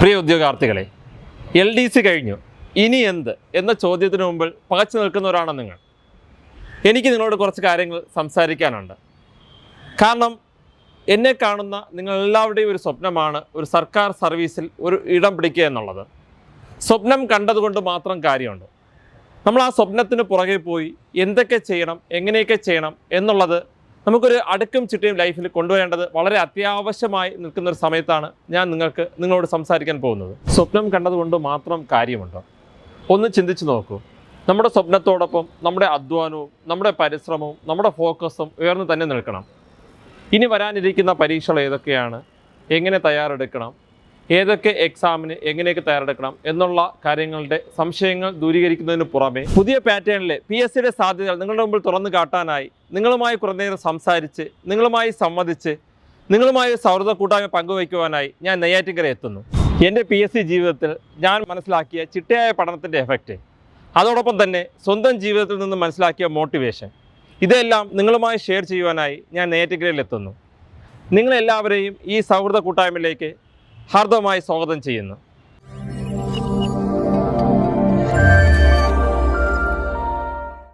പ്രിയ ഉദ്യോഗാർത്ഥികളെ L D C കഴിഞ്ഞു. ഇനി എന്ത് എന്ന ചോദ്യത്തിന് മുമ്പിൽ പകച്ചു നിൽക്കുന്നവരാണോ നിങ്ങൾ. എനിക്ക് നിങ്ങളോട് കുറച്ച് കാര്യങ്ങൾ സംസാരിക്കാനുണ്ട്. കാരണം എന്നെ കാണുന്ന നിങ്ങളെല്ലാവരുടെയും ഒരു സ്വപ്നമാണ് ഒരു സർക്കാർ സർവീസിൽ ഒരു ഇടം പിടിക്കുക എന്നുള്ളത്. സ്വപ്നം കണ്ടതുകൊണ്ട് മാത്രം കാര്യമുണ്ട്. നമ്മൾ ആ സ്വപ്നത്തിന് പുറകെ പോയി എന്തൊക്കെ ചെയ്യണം എങ്ങനെയൊക്കെ ചെയ്യണം എന്നുള്ളത് നമുക്കൊരു അടുക്കും ചിട്ടയും ലൈഫിൽ കൊണ്ടുവരേണ്ടത് വളരെ അത്യാവശ്യമായി നിൽക്കുന്ന ഒരു സമയത്താണ് ഞാൻ നിങ്ങൾക്ക് നിങ്ങളോട് സംസാരിക്കാൻ പോകുന്നത്. സ്വപ്നം കണ്ടതുകൊണ്ട് മാത്രം കാര്യമുണ്ടോ? ഒന്ന് ചിന്തിച്ചു നോക്കൂ. നമ്മുടെ സ്വപ്നത്തോടൊപ്പം നമ്മുടെ അധ്വാനവും നമ്മുടെ പരിശ്രമവും നമ്മുടെ ഫോക്കസും ഉയർന്നു തന്നെ നിൽക്കണം. ഇനി വരാനിരിക്കുന്ന പരീക്ഷകൾ ഏതൊക്കെയാണ്? എങ്ങനെ തയ്യാറെടുക്കണം? ഏതൊക്കെ എക്സാമിന് എങ്ങനെയൊക്കെ തയ്യാറെടുക്കണം എന്നുള്ള കാര്യങ്ങളുടെ സംശയങ്ങൾ ദൂരീകരിക്കുന്നതിന് പുറമെ പുതിയ പാറ്റേണിലെ പി എസ് സിയുടെ സാധ്യതകൾ നിങ്ങളുടെ മുമ്പിൽ തുറന്നു കാട്ടാനായി നിങ്ങളുമായി കുറേ നേരം സംസാരിച്ച് നിങ്ങളുമായി സംവദിച്ച് നിങ്ങളുമായി സൗഹൃദ കൂട്ടായ്മ പങ്കുവയ്ക്കുവാനായി ഞാൻ നെയ്യാറ്റിങ്കര എത്തുന്നു. എന്റെ പി എസ് സി ജീവിതത്തിൽ ഞാൻ മനസ്സിലാക്കിയ ചിട്ടയായ പഠനത്തിന്റെ എഫക്റ്റ് അതോടൊപ്പം തന്നെ സ്വന്തം ജീവിതത്തിൽ നിന്ന് മനസ്സിലാക്കിയ മോട്ടിവേഷൻ ഇതെല്ലാം നിങ്ങളുമായി ഷെയർ ചെയ്യുവാനായി ഞാൻ നെയ്യാറ്റിങ്കരയിൽ എത്തുന്നു. നിങ്ങളെല്ലാവരെയും ഈ സൗഹൃദ കൂട്ടായ്മയിലേക്ക് ഹാർദവമായി സ്വാഗതം ചെയ്യുന്നു.